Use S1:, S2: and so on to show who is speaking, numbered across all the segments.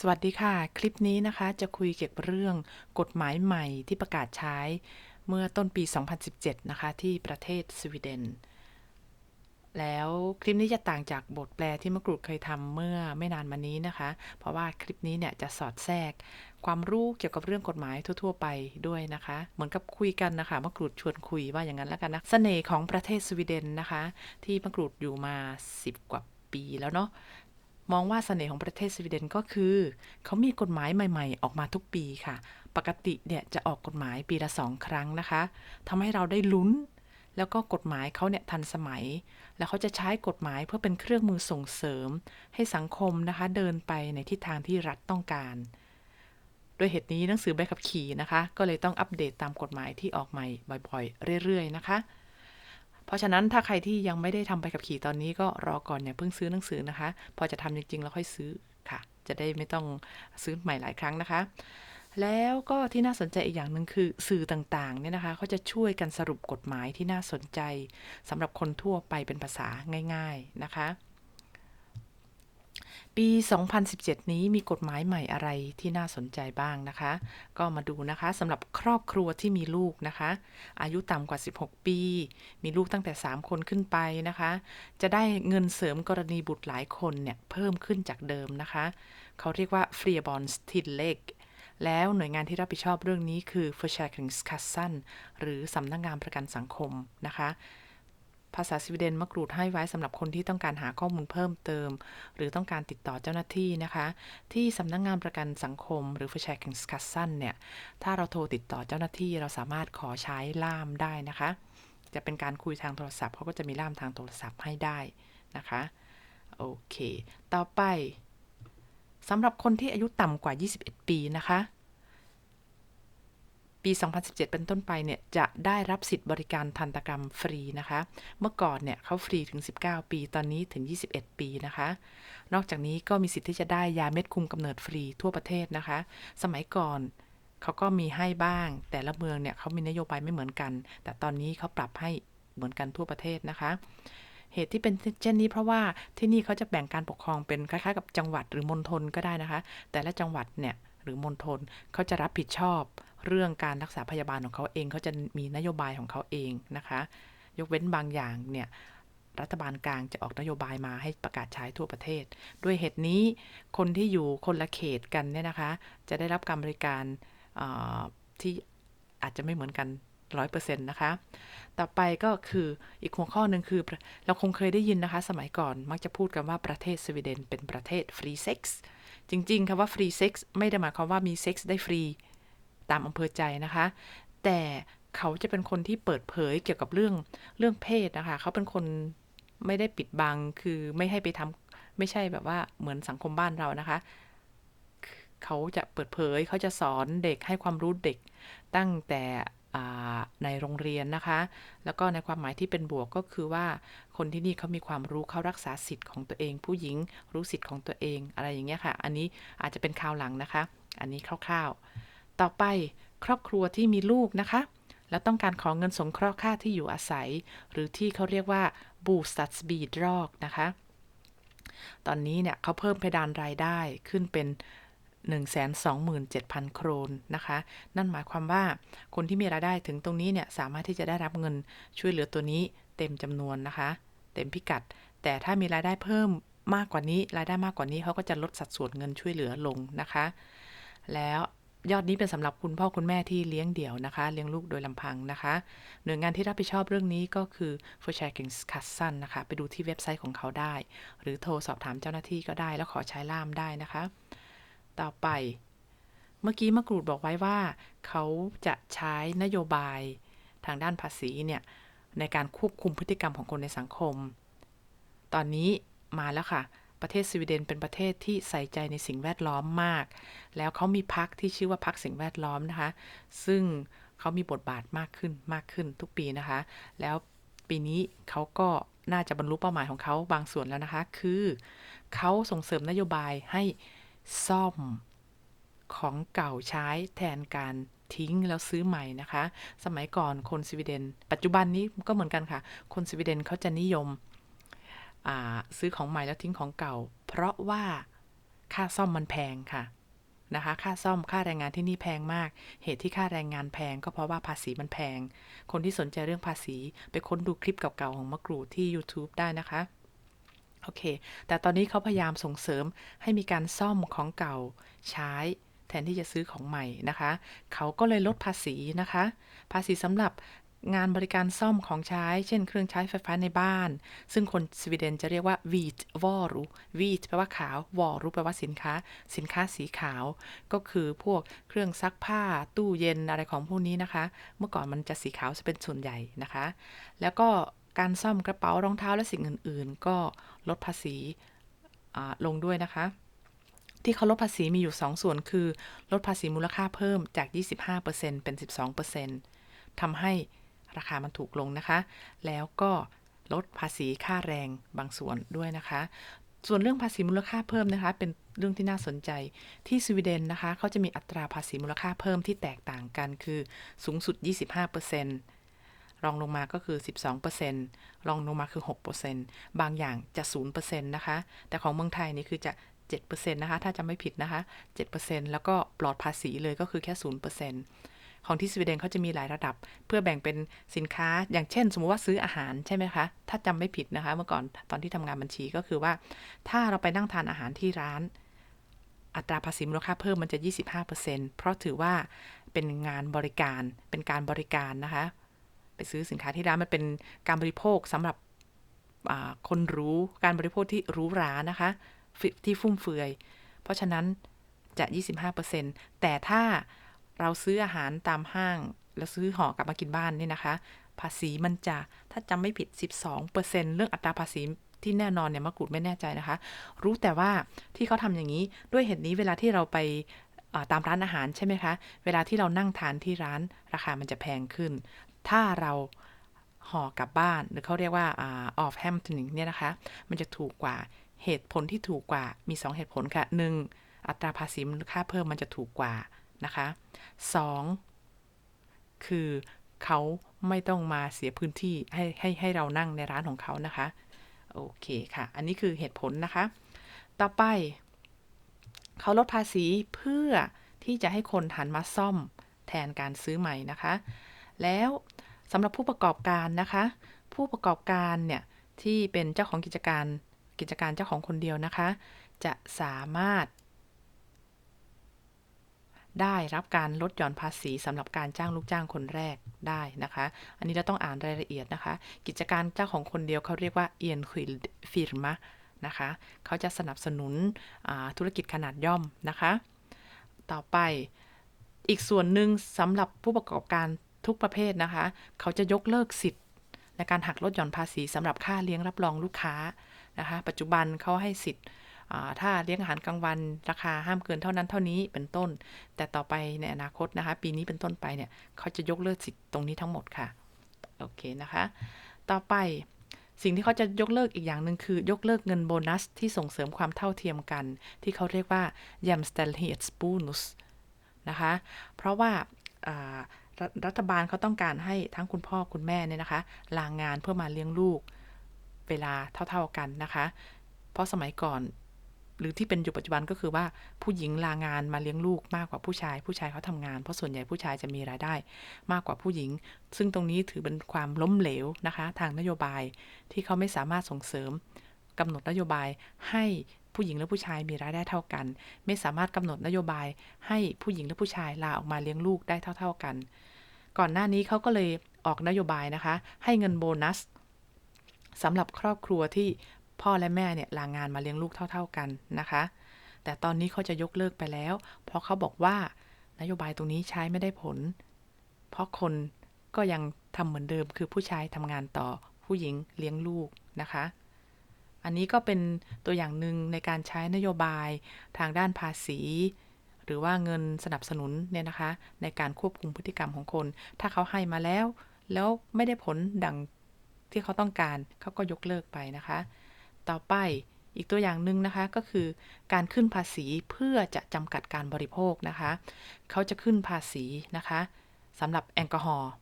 S1: สวัสดีค่ะ คลิปนี้นะคะจะคุยเกี่ยวกับเรื่องกฎหมายใหม่ที่ประกาศใช้เมื่อต้นปี 2017 นะคะ ที่ประเทศสวีเดน แล้วคลิปนี้จะต่างจากบทแปลที่มะกรูดเคยทำเมื่อไม่นานมานี้นะคะ เพราะว่าคลิปนี้เนี่ยจะสอดแทรก ความรู้เกี่ยวกับเรื่องกฎหมายทั่ว ๆ ไปด้วยนะคะ เหมือนกับคุยกันนะคะมะกรูดชวนคุยว่าอย่างนั้นแล้วกันนะเสน่ห์ของประเทศสวีเดนนะคะ ที่มะกรูดอยู่มา 10 กว่าปีแล้วเนาะ มองว่าเสน่ห์ของประเทศสวีเดนก็คือ เขามีกฎหมายใหม่ ๆ ออกมาทุกปีค่ะ ปกติเนี่ยจะออกกฎหมายปีละสองครั้งนะคะทำให้เราได้ลุ้น แล้วก็กฎหมายเขาเนี่ยทันสมัย แล้วเขาจะใช้กฎหมายเพื่อเป็นเครื่องมือส่งเสริม ให้สังคมนะคะเดินไปในทิศทางที่รัฐต้องการด้วยเหตุนี้หนังสือใบขับขี่นะคะ ก็เลยต้องอัปเดตตามกฎหมายที่ออกใหม่บ่อยๆ เรื่อยๆ นะคะ เพราะฉะนั้นถ้าใครที่ยังไม่ได้ทำใบขับขี่ตอนนี้ก็รอก่อนอย่าเพิ่งซื้อหนังสือนะคะ พอจะทำจริงๆแล้วค่อยซื้อค่ะ จะได้ไม่ต้องซื้อใหม่หลายครั้งนะคะ แล้วก็ที่น่าสนใจอีกอย่างหนึ่งคือสื่อต่างๆเนี่ยนะคะเขาจะช่วยกันสรุปกฎหมายที่น่าสนใจสำหรับคนทั่วไปเป็นภาษาง่าย ๆนะคะ ปี 2017 นี้มีกฎหมายใหม่อะไรที่น่าสนใจบ้างนะคะ ก็มาดูนะคะสำหรับครอบครัวที่มีลูกนะคะ อายุต่ำกว่า 16 ปี มีลูกตั้งแต่ 3 คนขึ้นไปนะคะ จะได้เงินเสริมกรณีบุตรหลายคนเนี่ย เพิ่มขึ้นจากเดิมนะคะ เขาเรียกว่า f r e e b o n s t i l l e g แล้วหน่วยงานที่รับผิดชอบเรื่องนี้คือ f o r s a r i n g s k a s s a n หรือสำนักงงานประกันสังคมนะคะ ภาษาสวีเดนมะกรูดให้ไว้สำหรับคนที่ต้องการหาข้อมูลเพิ่มเติม หรือต้องการติดต่อเจ้าหน้าที่นะคะ ที่สำนักงงานประกันสังคม หรือ f o r s a k r i n g s k a s s a n เนี่ย ถ้าเราโทรติดต่อเจ้าหน้าที่เราสามารถขอใช้ล่ามได้นะคะ จะเป็นการคุยทางโทรศัพท์เขาก็จะมีล่ามทางโทรศัพท์ให้ได้นะคะ โอเค ต่อไปสำหรับคนที่อายุต่ำกว่า 21 ปีนะคะ ปี 2017 เป็นต้นไปเนี่ยจะได้รับสิทธิ์บริการทันตกรรมฟรีนะคะ เมื่อก่อนเนี่ยเขาฟรีถึง 19 ปี ตอนนี้ถึง 21 ปีนะคะ นอกจากนี้ก็มีสิทธิ์ที่จะได้ยาเม็ดคุมกำเนิดฟรีทั่วประเทศนะคะ สมัยก่อนเขาก็มีให้บ้าง แต่ละเมืองเนี่ยเขามีนโยบายไม่เหมือนกัน แต่ตอนนี้เขาปรับให้เหมือนกันทั่วประเทศนะคะเหตุที่เป็นเช่นนี้เพราะว่าที่นี่เขาจะแบ่งการปกครองเป็นคล้ายๆกับจังหวัดหรือมณฑลก็ได้นะคะ แต่ละจังหวัดเนี่ยหรือมณฑลเขาจะรับผิดชอบ เรื่องการรักษาพยาบาลของเขาเองเขาจะมีนโยบายของเขาเองนะคะ ยกเว้นบางอย่างเนี่ยรัฐบาลกลางจะออกนโยบายมาให้ประกาศใช้ทั่วประเทศ ด้วยเหตุนี้คนที่อยู่คนละเขตกันเนี่ยนะคะ จะได้รับการบริการที่อาจจะไม่เหมือนกันร้อยเปอร์เซ็นต์นะคะ ต่อไปก็คืออีกหัวข้อหนึ่งคือ เราคงเคยได้ยินนะคะ สมัยก่อนมักจะพูดกันว่าประเทศสวีเดนเป็นประเทศฟรีเซ็กซ์จริงๆคำว่าฟรีเซ็กซ์ไม่ได้หมายความว่ามีเซ็กซ์ได้ฟรี ตามอำเภอใจนะคะ แต่เขาจะเป็นคนที่เปิดเผยเกี่ยวกับเรื่องเรื่องเพศนะคะ เขาเป็นคนไม่ได้ปิดบัง คือไม่ให้ไปทำไม่ใช่แบบว่าเหมือนสังคมบ้านเรานะคะ เขาจะเปิดเผย เขาจะสอนเด็กให้ความรู้เด็กตั้งแต่ในโรงเรียนนะคะ แล้วก็ในความหมายที่เป็นบวกก็คือว่าคนที่นี่เขามีความรู้เขารักษาสิทธิ์ของตัวเอง ผู้หญิงรู้สิทธิ์ของตัวเองอะไรอย่างเงี้ยค่ะ อันนี้อาจจะเป็นข่าวหลังนะคะ อันนี้คร่าวๆ ต่อไปครอบครัวที่มีลูกนะคะ แล้วต้องการขอเงินสงเคราะห์ค่าที่อยู่อาศัย หรือที่เขาเรียกว่าบูสตัสบีดรอกนะคะ ตอนนี้เนี่ยเขาเพิ่มเพดานรายได้ขึ้นเป็น127,000 โครนนะคะ นั่นหมายความว่าคนที่มีรายได้ถึงตรงนี้เนี่ย สามารถที่จะได้รับเงินช่วยเหลือตัวนี้เต็มจำนวนนะคะ เต็มพิกัด แต่ถ้ามีรายได้เพิ่มมากกว่านี้ รายได้มากกว่านี้เขาก็จะลดสัดส่วนเงินช่วยเหลือลงนะคะ แล้ว ยอดนี้เป็นสำหรับคุณพ่อคุณแม่ที่เลี้ยงเดี่ยวนะคะ เลี้ยงลูกโดยลำพังนะคะ หน่วยงานที่รับผิดชอบเรื่องนี้ก็คือ f o r s h a r i n g k a s s a n นะคะ ไปดูที่เว็บไซต์ของเขาได้ หรือโทรสอบถามเจ้าหน้าที่ก็ได้แล้วขอใช้ล่ามได้นะคะ ต่อไป เมื่อกี้มะกรูดบอกไว้ว่า เขาจะใช้นโยบายทางด้านภาษีเนี่ยในการควบคุมพฤติกรรมของคนในสังคม ตอนนี้มาแล้วค่ะ ประเทศสวีเดนเป็นประเทศที่ใส่ใจในสิ่งแวดล้อมมาก แล้วเขามีพักที่ชื่อว่าพักสิ่งแวดล้อมนะคะ ซึ่งเขามีบทบาทมากขึ้นมากขึ้นทุกปีนะคะ แล้วปีนี้เขาก็น่าจะบรรลุเป้าหมายของเขาบางส่วนแล้วนะคะ คือเขาส่งเสริมนโยบายให้ซ่อมของเก่าใช้แทนการทิ้งแล้วซื้อใหม่นะคะ สมัยก่อนคนสวีเดน ปัจจุบันนี้ก็เหมือนกันค่ะ คนสวีเดนเขาจะนิยม ซื้อของใหม่แล้วทิ้งของเก่า เพราะว่าค่าซ่อมมันแพงค่ะนะคะ ค่าซ่อมค่าแรงงานที่นี่แพงมาก เหตุที่ค่าแรงงานแพงก็เพราะว่าภาษีมันแพง คนที่สนใจเรื่องภาษีไปค้นดูคลิปเก่าๆของมะกรูดที่ YouTube ได้นะคะ โอเค แต่ตอนนี้เขาพยายามส่งเสริมให้มีการซ่อมของเก่าใช้แทนที่จะซื้อของใหม่นะคะ เขาก็เลยลดภาษีนะคะ ภาษีสำหรับ งานบริการซ่อมของใช้ เช่นเครื่องใช้ไฟฟ้าในบ้าน ซึ่งคนสวีเดนจะเรียกว่า vit v a r u vit แปลว่าขาว v a r u แปลว่าสินค้า สินค้าสีขาว ก็คือพวกเครื่องซักผ้า ตู้เย็นอะไรของพวกนี้นะคะ เมื่อก่อนมันจะสีขาวจะเป็นส่วนใหญ่นะคะ แล้วก็การซ่อมกระเป๋ารองเท้าและสิ่งอื่น ๆ ก็ลดภาษีลงด้วยนะคะ ที่เขาลดภาษีมีอยู่ 2 ส่วนคือ ลดภาษีมูลค่าเพิ่มจาก 25%เป็น 12%ทำให้ ราคามันถูกลงนะคะ แล้วก็ลดภาษีค่าแรงบางส่วนด้วยนะคะ ส่วนเรื่องภาษีมูลค่าเพิ่มนะคะ เป็นเรื่องที่น่าสนใจที่สวีเดนนะคะเขาจะมีอัตราภาษีมูลค่าเพิ่มที่แตกต่างกันคือสูงสุด 25%รองลงมาก็คือ 12%รองลงมาคือ 6%บางอย่างจะ 0%นะคะ แต่ของเมืองไทยนี่คือจะ 7%นะคะ ถ้าจำไม่ผิดนะคะ 7%แล้วก็ปลอดภาษีเลยก็คือแค่ 0% ของที่สวีเดนเขาจะมีหลายระดับ เพื่อแบ่งเป็นสินค้า อย่างเช่น สมมติว่าซื้ออาหารใช่ไหมคะ ถ้าจำไม่ผิดนะคะ เมื่อก่อนตอนที่ทำงานบัญชีก็คือว่า ถ้าเราไปนั่งทานอาหารที่ร้าน อัตราภาษีมูลค่าเพิ่มมันจะ 25%เพราะถือว่าเป็นงานบริการ เป็นการบริการนะคะ ไปซื้อสินค้าที่ร้านมันเป็นการบริโภคสำหรับคนรู้การบริโภคที่รู้รานะคะ ที่ฟุ่มเฟือย เพราะฉะนั้นจะ 25%แต่ถ้า เราซื้ออาหารตามห้าง แล้วซื้อห่อกลับมากินบ้านนี่นะคะ ภาษีมันจะถ้าจำไม่ผิด 12%เรื่องอัตราภาษีที่แน่นอนเนี่ยมะกรูดไม่แน่ใจนะคะ รู้แต่ว่าที่เขาทำอย่างนี้ด้วยเหตุนี้เวลาที่เราไปตามร้านอาหารใช่ไหมคะ เวลาที่เรานั่งทานที่ร้านราคามันจะแพงขึ้น ถ้าเราห่อกลับบ้านหรือเขาเรียกว่าออฟแฮมทนิงเนี่ยนะคะ มันจะถูกกว่าเหตุผลที่ถูกกว่ามี 2 เหตุผลค่ะ 1. อัตราภาษีมูลค่าเพิ่มมันจะถูกกว่า นะคะ 2. คือเขาไม่ต้องมาเสียพื้นที่ให้ให้ให้เรานั่งในร้านของเขานะคะ โอเคค่ะ อันนี้คือเหตุผลนะคะ ต่อไป เขาลดภาษีเพื่อที่จะให้คนหันมาซ่อมแทนการซื้อใหม่นะคะ แล้วสำหรับผู้ประกอบการนะคะ ผู้ประกอบการเนี่ยที่เป็นเจ้าของกิจการกิจการเจ้าของคนเดียวนะคะ จะสามารถ ได้รับการลดหย่อนภาษีสำหรับการจ้างลูกจ้างคนแรกได้นะคะ อันนี้เราต้องอ่านรายละเอียดนะคะ กิจการเจ้าของคนเดียวเขาเรียกว่า e n q u i l d firma นะคะเขาจะสนับสนุนธุรกิจขนาดย่อมนะคะ ต่อไปอีกส่วนหนึ่งสำหรับผู้ประกอบการทุกประเภทนะคะ เขาจะยกเลิกสิทธิ์ในการหักลดหย่อนภาษีสำหรับค่าเลี้ยงรับรองลูกค้านะคะ ปัจจุบันเขาให้สิทธิ์ ถ้าเลี้ยงอาหารกลางวันราคาห้ามเกินเท่านั้นเท่านี้เป็นต้น แต่ต่อไปในอนาคตนะคะ ปีนี้เป็นต้นไปเนี่ยเขาจะยกเลิกสิทธิ์ตรงนี้ทั้งหมดค่ะ โอเคนะคะ ต่อไปสิ่งที่เขาจะยกเลิกอีกอย่างหนึ่งคือยกเลิกเงินโบนัสที่ส่งเสริมความเท่าเทียมกัน ที่เขาเรียกว่า jämställdhetsbonus นะคะ เพราะว่ารัฐบาลเขาต้องการให้ทั้งคุณพ่อคุณแม่เนี่ยนะคะ ลางงานเพื่อมาเลี้ยงลูกเวลาเท่าๆกันนะคะ เพราะสมัยก่อน หรือที่เป็นอยู่ปัจจุบันก็คือว่าผู้หญิงลางานมาเลี้ยงลูกมากกว่าผู้ชาย ผู้ชายเขาทำงาน เพราะส่วนใหญ่ผู้ชายจะมีรายได้ มากกว่าผู้หญิง ซึ่งตรงนี้ถือเป็นความล้มเหลวนะคะ ทางนโยบายที่เขาไม่สามารถส่งเสริมกำหนดนโยบายให้ผู้หญิงและผู้ชายมีรายได้เท่ากัน ไม่สามารถกำหนดนโยบายให้ผู้หญิงและผู้ชายลาออกมาเลี้ยงลูกได้เท่า ๆกัน ก่อนหน้านี้เขาก็เลยออกนโยบายนะคะ ให้เงินโบนัสสำหรับครอบครัวที่ พ่อและแม่เนี่ยลางงานมาเลี้ยงลูกเท่า ๆกันนะคะ แต่ตอนนี้เขาจะยกเลิกไปแล้ว เพราะเขาบอกว่านโยบายตรงนี้ใช้ไม่ได้ผล เพราะคนก็ยังทำเหมือนเดิมคือผู้ชายทำงานต่อผู้หญิงเลี้ยงลูกนะคะ อันนี้ก็เป็นตัวอย่างหนึ่งในการใช้นโยบายทางด้านภาษี หรือว่าเงินสนับสนุนเนี่ยนะคะ ในการควบคุมพฤติกรรมของคน ถ้าเขาให้มาแล้ว แล้วไม่ได้ผลดังที่เขาต้องการเขาก็ยกเลิกไปนะคะ ต่อไปอีกตัวอย่างหนึ่งนะคะก็คือการขึ้นภาษีเพื่อจะจำกัดการบริโภคนะคะ เขาจะขึ้นภาษีนะคะสำหรับแอลกอฮอล์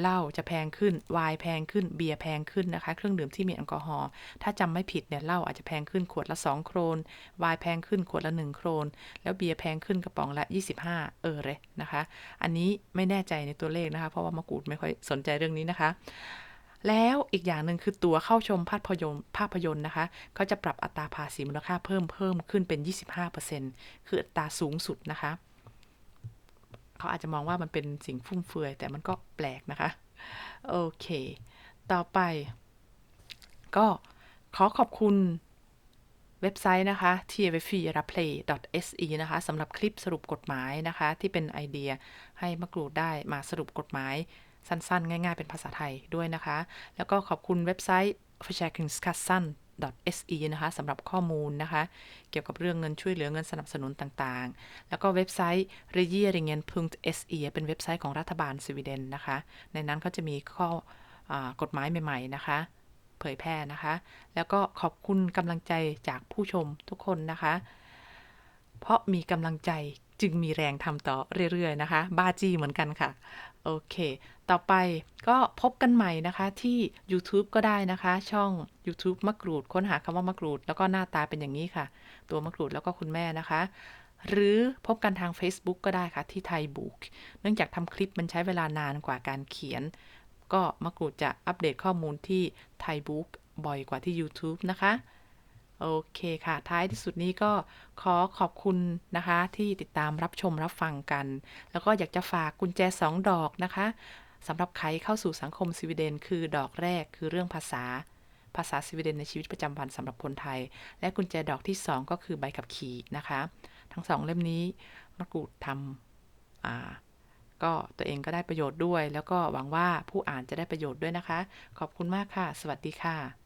S1: เหล้าจะแพงขึ้นไวน์แพงขึ้นเบียร์แพงขึ้นนะคะ เครื่องดื่มที่มีแอลกอฮอล์ถ้าจำไม่ผิดเนี่ยเหล้าอาจจะแพงขึ้นขวดละ 2 โครนไวน์แพงขึ้นขวดละ 1 โครน แล้วเบียร์แพงขึ้นกระป๋องละ 25 เออเลยนะคะ อันนี้ไม่แน่ใจในตัวเลขนะคะ เพราะว่ามะกรูดไม่ค่อยสนใจเรื่องนี้นะคะ แล้วอีกอย่างหนึ่งคือตัวเข้าชมภาพยนตร์ภาพยนตร์นะคะเขาจะปรับอัตราภาษีมูลค่าเพิ่มเพิ่มขึ้นเป็น 25%คืออัตราสูงสุดนะคะเขาอาจจะมองว่ามันเป็นสิ่งฟุ่มเฟือย แต่มันก็แปลกนะคะ โอเค ต่อไป ก็ขอขอบคุณเว็บไซต์นะคะ t v f r a p l a y se นะคะสำหรับคลิปสรุปกฎหมายนะคะ ที่เป็นไอเดียให้มะกรูดได้มาสรุปกฎหมาย สั้นๆ ง่ายๆ เป็นภาษาไทยด้วยนะคะ แล้วก็ขอบคุณเว็บไซต์ försäkringskassan se นะคะสำหรับข้อมูลนะคะ เกี่ยวกับเรื่องเงินช่วยเหลือเงินสนับสนุนต่างๆ แล้วก็เว็บไซต์ regeringen.se เป็นเว็บไซต์ของรัฐบาลสวีเดนนะคะ ในนั้นก็จะมีข้อกฎหมายใหม่ ๆ นะคะ เผยแพร่นะคะ แล้วก็ขอบคุณกำลังใจจากผู้ชมทุกคนนะคะ เพราะมีกำลังใจจึงมีแรงทำต่อเรื่อยๆนะคะ บ้าจี้เหมือนกันค่ะ โอเค ต่อไปก็พบกันใหม่นะคะที่ YouTube ก็ได้นะคะ ช่อง YouTube มะกรูด ค้นหาคำว่ามะกรูด แล้วก็หน้าตาเป็นอย่างนี้ค่ะ ตัวมะกรูดแล้วก็คุณแม่นะคะ หรือพบกันทาง Facebook ก็ได้ค่ะที่ไทยบุ๊กเนื่องจากทำคลิปมันใช้เวลานานกว่าการเขียน ก็มะกรูดจะอัปเดตข้อมูลที่ไทยบุ๊กบ่อยกว่าที่ YouTube นะคะโอเคค่ะ ท้ายที่สุดนี้ก็ขอขอบคุณนะคะ ที่ติดตามรับชมรับฟังกัน แล้วก็อยากจะฝากกุญแจ 2 ดอกนะคะ สำหรับใครเข้าสู่สังคมสวีเดน คือดอกแรกคือเรื่องภาษา ภาษาสวีเดนในชีวิตประจำวันสำหรับคนไทย และกุญแจดอกที่ 2 ก็คือใบขับขี่นะคะ ทั้งสองเล่มนี้มักรูดทำอ่าก็ตัวเองก็ได้ประโยชน์ด้วย แล้วก็หวังว่าผู้อ่านจะได้ประโยชน์ด้วยนะคะ ขอบคุณมากค่ะ สวัสดีค่ะ